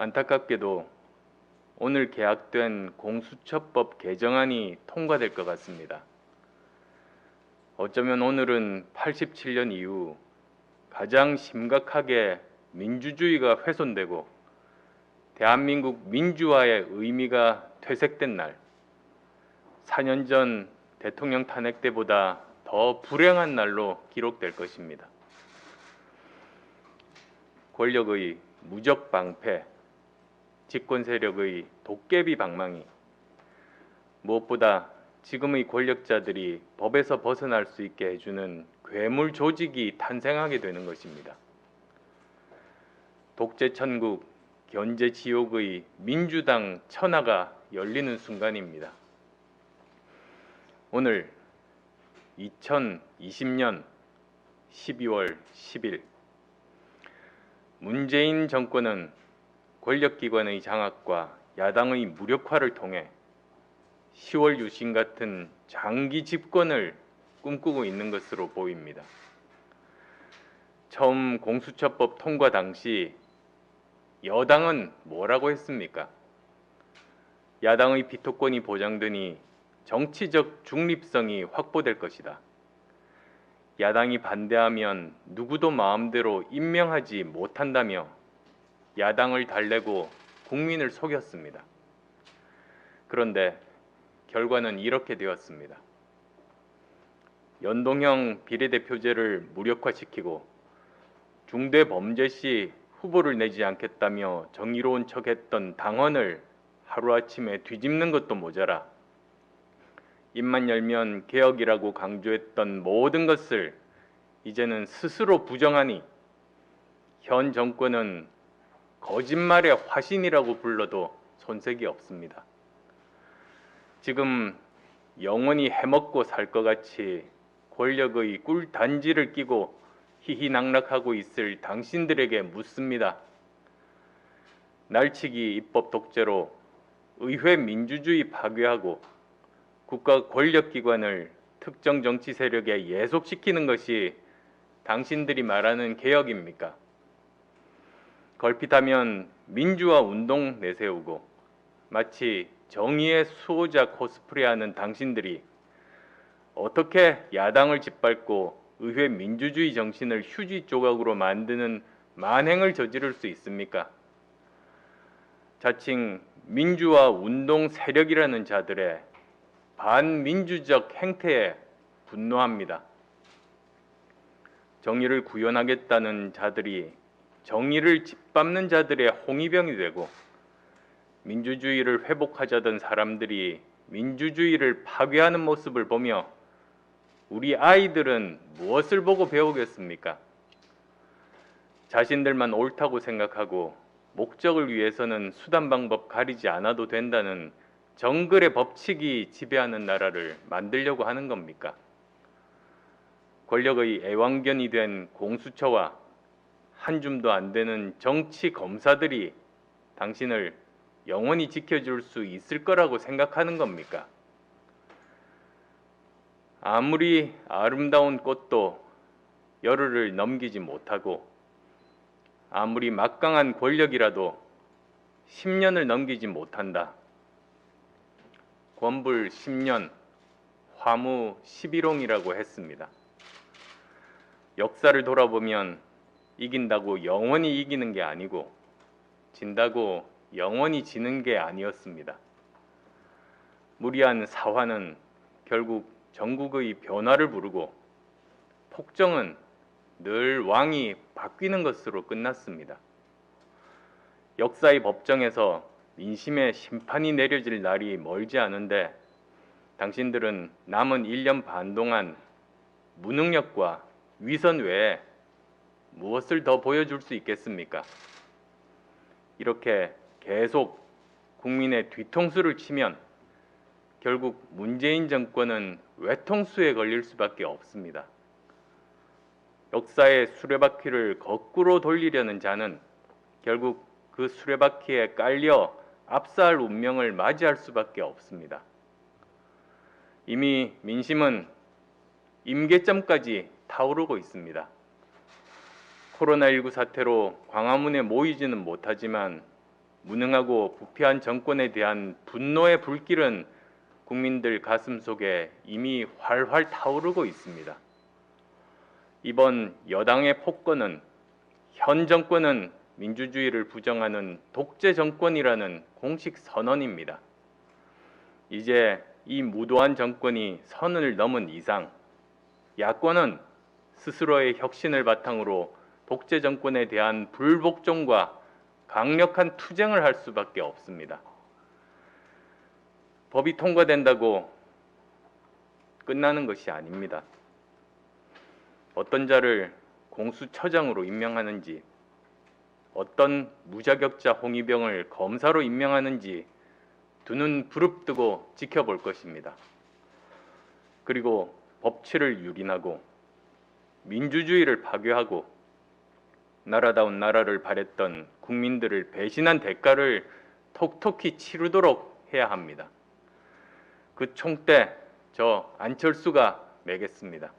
안타깝게도 오늘 계약된 공수처법 개정안이 통과될 것 같습니다. 어쩌면 오늘은 87년 이후 가장 심각하게 민주주의가 훼손되고 대한민국 민주화의 의미가 퇴색된 날, 4년 전 대통령 탄핵 때보다 더 불행한 날로 기록될 것입니다. 권력의 무적 방패, 집권 세력의 도깨비 방망이, 무엇보다 지금의 권력자들이 법에서 벗어날 수 있게 해주는 괴물 조직이 탄생하게 되는 것입니다. 독재 천국, 견제 지옥의 민주당 천하가 열리는 순간입니다. 오늘 2020년 12월 10일 문재인 정권은 권력기관의 장악과 야당의 무력화를 통해 10월 유신 같은 장기 집권을 꿈꾸고 있는 것으로 보입니다. 처음 공수처법 통과 당시 여당은 뭐라고 했습니까? 야당의 비토권이 보장되니 정치적 중립성이 확보될 것이다. 야당이 반대하면 누구도 마음대로 임명하지 못한다며 야당을 달래고 국민을 속였습니다. 그런데 결과는 이렇게 되었습니다. 연동형 비례대표제를 무력화시키고 중대 범죄 시 후보를 내지 않겠다며 정의로운 척했던 당원을 하루아침에 뒤집는 것도 모자라 입만 열면 개혁이라고 강조했던 모든 것을 이제는 스스로 부정하니 현 정권은 거짓말의 화신이라고 불러도 손색이 없습니다. 지금 영원히 해먹고 살 것 같이 권력의 꿀단지를 끼고 희희낙락하고 있을 당신들에게 묻습니다. 날치기 입법 독재로 의회 민주주의 파괴하고 국가 권력기관을 특정 정치 세력에 예속시키는 것이 당신들이 말하는 개혁입니까? 걸핏하면 민주화 운동 내세우고 마치 정의의 수호자 코스프레하는 당신들이 어떻게 야당을 짓밟고 의회 민주주의 정신을 휴지 조각으로 만드는 만행을 저지를 수 있습니까? 자칭 민주화 운동 세력이라는 자들의 반민주적 행태에 분노합니다. 정의를 구현하겠다는 자들이 정의를 짓밟는 자들의 홍위병이 되고 민주주의를 회복하자던 사람들이 민주주의를 파괴하는 모습을 보며 우리 아이들은 무엇을 보고 배우겠습니까? 자신들만 옳다고 생각하고 목적을 위해서는 수단 방법 가리지 않아도 된다는 정글의 법칙이 지배하는 나라를 만들려고 하는 겁니까? 권력의 애완견이 된 공수처와 한 줌도 안 되는 정치 검사들이 당신을 영원히 지켜줄 수 있을 거라고 생각하는 겁니까? 아무리 아름다운 꽃도 열흘을 넘기지 못하고 아무리 막강한 권력이라도 10년을 넘기지 못한다. 권불 10년, 화무 11홍이라고 했습니다. 역사를 돌아보면 이긴다고 영원히 이기는 게 아니고 진다고 영원히 지는 게 아니었습니다. 무리한 사화는 결국 전국의 변화를 부르고 폭정은 늘 왕이 바뀌는 것으로 끝났습니다. 역사의 법정에서 민심의 심판이 내려질 날이 멀지 않은데 당신들은 남은 1년 반 동안 무능력과 위선 외에 무엇을 더 보여줄 수 있겠습니까? 이렇게 계속 국민의 뒤통수를 치면 결국 문재인 정권은 외통수에 걸릴 수밖에 없습니다. 역사의 수레바퀴를 거꾸로 돌리려는 자는 결국 그 수레바퀴에 깔려 압사할 운명을 맞이할 수밖에 없습니다. 이미 민심은 임계점까지 타오르고 있습니다. 코로나19 사태로 광화문에 모이지는 못하지만 무능하고 부패한 정권에 대한 분노의 불길은 국민들 가슴 속에 이미 활활 타오르고 있습니다. 이번 여당의 폭거는 현 정권은 민주주의를 부정하는 독재 정권이라는 공식 선언입니다. 이제 이 무도한 정권이 선을 넘은 이상 야권은 스스로의 혁신을 바탕으로 독재 정권에 대한 불복종과 강력한 투쟁을 할 수밖에 없습니다. 법이 통과된다고 끝나는 것이 아닙니다. 어떤 자를 공수처장으로 임명하는지, 어떤 무자격자 홍위병을 검사로 임명하는지 두 눈 부릅뜨고 지켜볼 것입니다. 그리고 법치를 유린하고 민주주의를 파괴하고 나라다운 나라를 바랬던 국민들을 배신한 대가를 톡톡히 치르도록 해야 합니다. 그 총대 저 안철수가 매겠습니다.